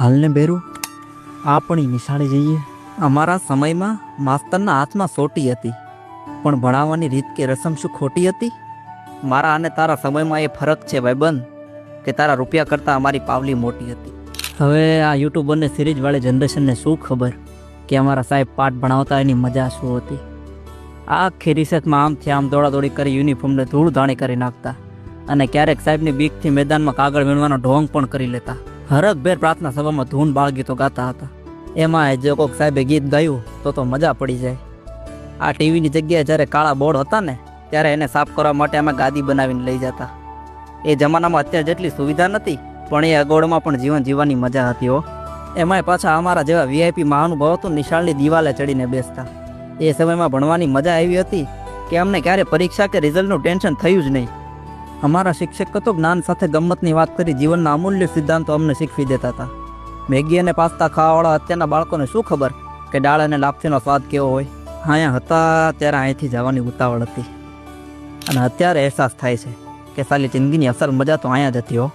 હાલને બેરું, આપણી નિશાળે જઈએ. અમારા સમયમાં માસ્તરના હાથમાં સોટી હતી, પણ ભણાવવાની રીત કે રસમ શું ખોટી હતી? મારા અને તારા સમયમાં એ ફરક છે ભાઈબંધ, કે તારા રૂપિયા કરતાં અમારી પાવલી મોટી હતી. હવે આ યુટ્યુબ અને સિરીઝવાળી જનરેશનને શું ખબર કે અમારા સાહેબ પાઠ ભણાવતા એની મજા શું હતી? આ આખી રિસર્ચમાં આમથી આમ દોડાદોડી કરી યુનિફોર્મને ધૂળ ધાણી કરી નાખતા અને ક્યારેક સાહેબની બીકથી મેદાનમાં કાગળ વીણવાનો ઢોંગ પણ કરી લેતા. હરખભેર પ્રાર્થના સભામાં ધૂન બાળ ગીતો ગાતા હતા. એમાં જો કોક સાહેબે ગીત ગાયું, તો તો મજા પડી જાય. આ ટીવીની જગ્યાએ જ્યારે કાળા બોર્ડ હતા ને, ત્યારે એને સાફ કરવા માટે અમે ગાદી બનાવીને લઈ જતા. એ જમાનામાં અત્યારે જેટલી સુવિધા નથી પણ એ અગોળમાં પણ જીવન જીવવાની મજા હતી હો. એમાંય પાછા અમારા જેવા વીઆઈપી મહાનુભાવ તો નિશાળની દિવાલે ચડીને બેસતા. એ સમયમાં ભણવાની મજા આવી હતી કે અમને ક્યારે પરીક્ષા કે રિઝલ્ટનું ટેન્શન થયું જ નહીં. અમારા શિક્ષકો તો જ્ઞાન સાથે ગમ્મતની વાત કરી જીવનના અમૂલ્ય સિદ્ધાંતો અમને શીખવી દેતા હતા. મેગી અને પાસ્તા ખાવાવાળા અત્યારના બાળકોને શું ખબર કે દાળ અને લાપસીનો સ્વાદ કેવો હોય? અહીંયા હતા ત્યારે અહીંથી જવાની ઉતાવળ હતી. અને અત્યારે અહેસાસ થાય છે કે સાલી જિંદગીની અસલ મજા તો અહીંયા જ હતી હો.